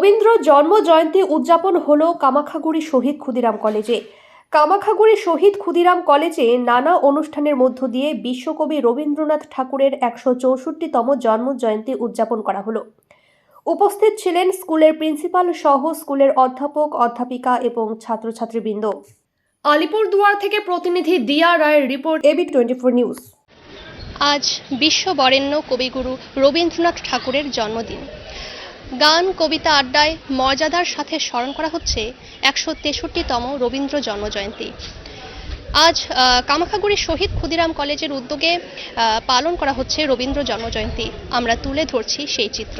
রবীন্দ্র জন্ম জয়ন্তী উদযাপন হলো কামাখাগুড়ি শহীদ ক্ষুদিরাম কলেজে। কামাখাগুড়ি শহীদ ক্ষুদিরাম কলেজে নানা অনুষ্ঠানের মধ্য দিয়ে বিশ্বকবি রবীন্দ্রনাথ ঠাকুরের একশো চৌষট্টিতম জন্ম জয়ন্তী উদযাপন করা হলো। উপস্থিত ছিলেন স্কুলের প্রিন্সিপাল সহ স্কুলের অধ্যাপক, অধ্যাপিকা এবং ছাত্রছাত্রীবৃন্দ। আলিপুরদুয়ার থেকে প্রতিনিধি দিয়া রায়ের report AB twenty four news. আজ বিশ্ব বরেণ্য কবিগুরু রবীন্দ্রনাথ ঠাকুরের জন্মদিন। গান, কবিতা আড্ডায় মর্যাদার সাথে স্মরণ করা হচ্ছে একশো তেষট্টিতম রবীন্দ্র জন্মজয়ন্তী। আজ কামাখাগুড়ি শহীদ ক্ষুদিরাম কলেজের উদ্যোগে পালন করা হচ্ছে রবীন্দ্র জন্মজয়ন্তী। আমরা তুলে ধরছি সেই চিত্র।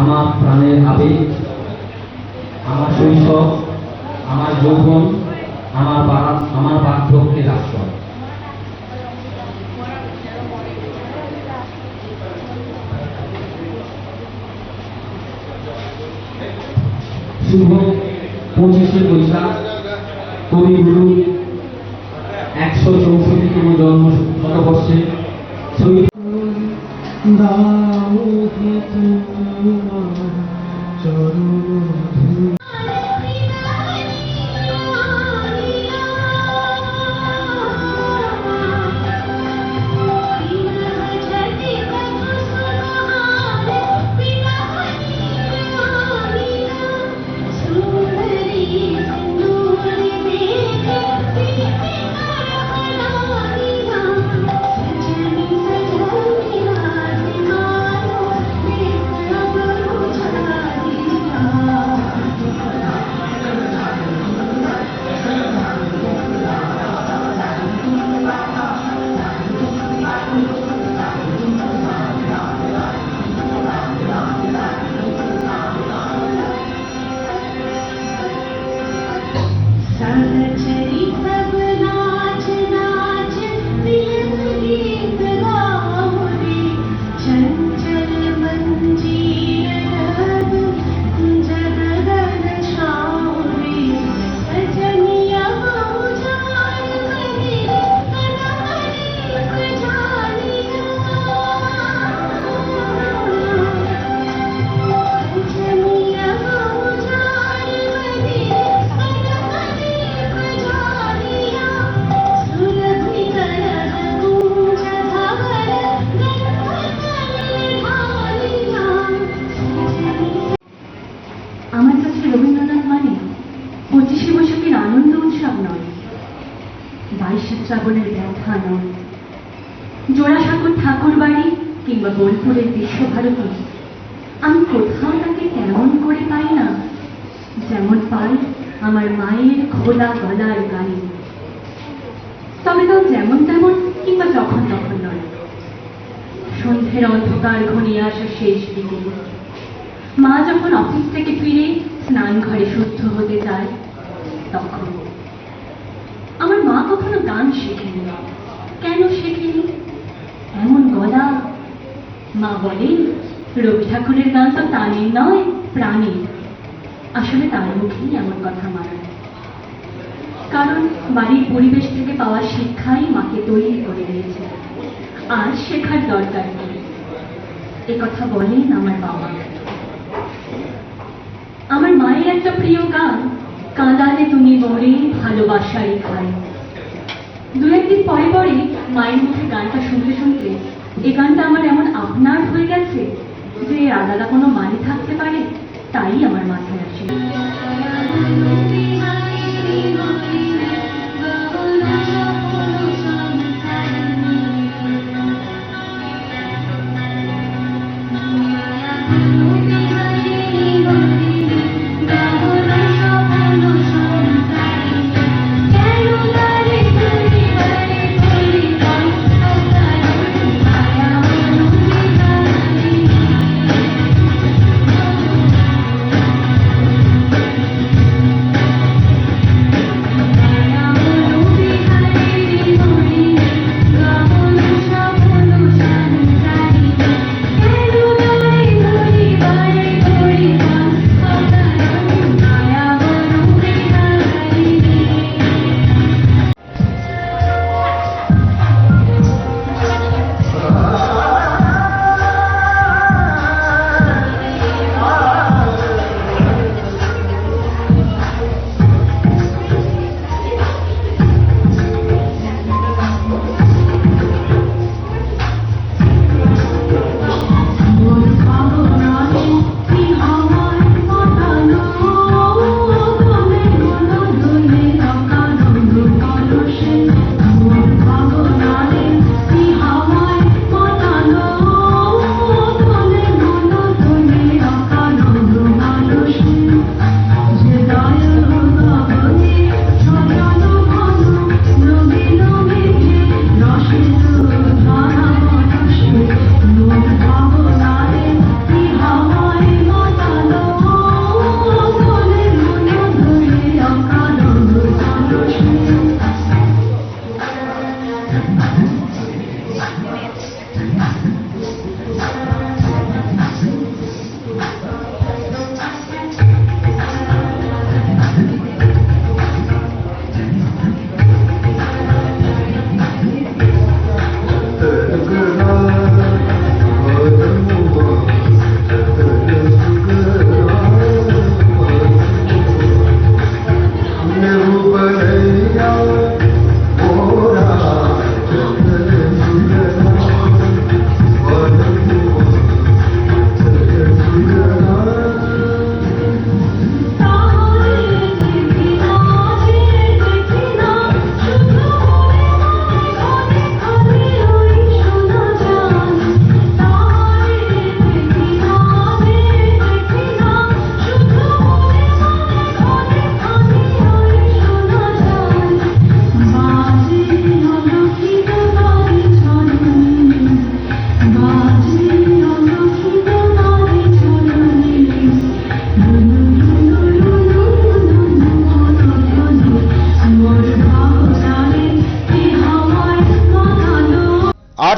আমার প্রাণের আবেগ, আমার শৈশব, আমার যৌবন, আমার আমার বার্ধক্যের আশ্রয়। পঁচিশে বৈশাখ কবিগুরু একশো চৌষট্টিতম জন্ম শতবর্ষে। শহীদ শ্রাবণের ব্যথা নয়। জোড়াসাঁকোর ঠাকুর বাড়ি কিংবা বোলপুরের বিশ্বভারতী, আমি কোথাও তাকে তেমন করে পাই না, যেমন পাই আমার মায়ের খোলা গলার গানে। তবে তাও যেমন তেমন কিংবা যখন তখন নয়। সন্ধ্যের অন্ধকার ঘনিয়ে আসা শেষ দিকে। মা যখন অফিস থেকে ফিরে স্নান ঘরে শুদ্ধ হতে যায় তখন আমার মা কখনো গান শেখেনি? কেন শেখেনি? এমন গলা? মা বলেন রবি ঠাকুরের গান তো তানের নয়, প্রাণীর। আসলে তার মুখেই এমন কথা মানা কারণ বাড়ির পরিবেশ থেকে পাওয়া শিক্ষাই মাকে তৈরি করে দিয়েছে। আর শেখার দরকার নেই। কথা বলেন আমার বাবা। আমার মায়ের একটা প্রিয় গান, কাঁদালে তুমি মরে ভালোবাসাই খাই দু একদিন পরে পরে মায়ের মুখে গানটা শুনতে শুনতে এ গানটা আমার এমন আপনার হয়ে গেছে যে আলাদা কোনো মানে থাকতে পারে, তাই আমার মাথায় আসে।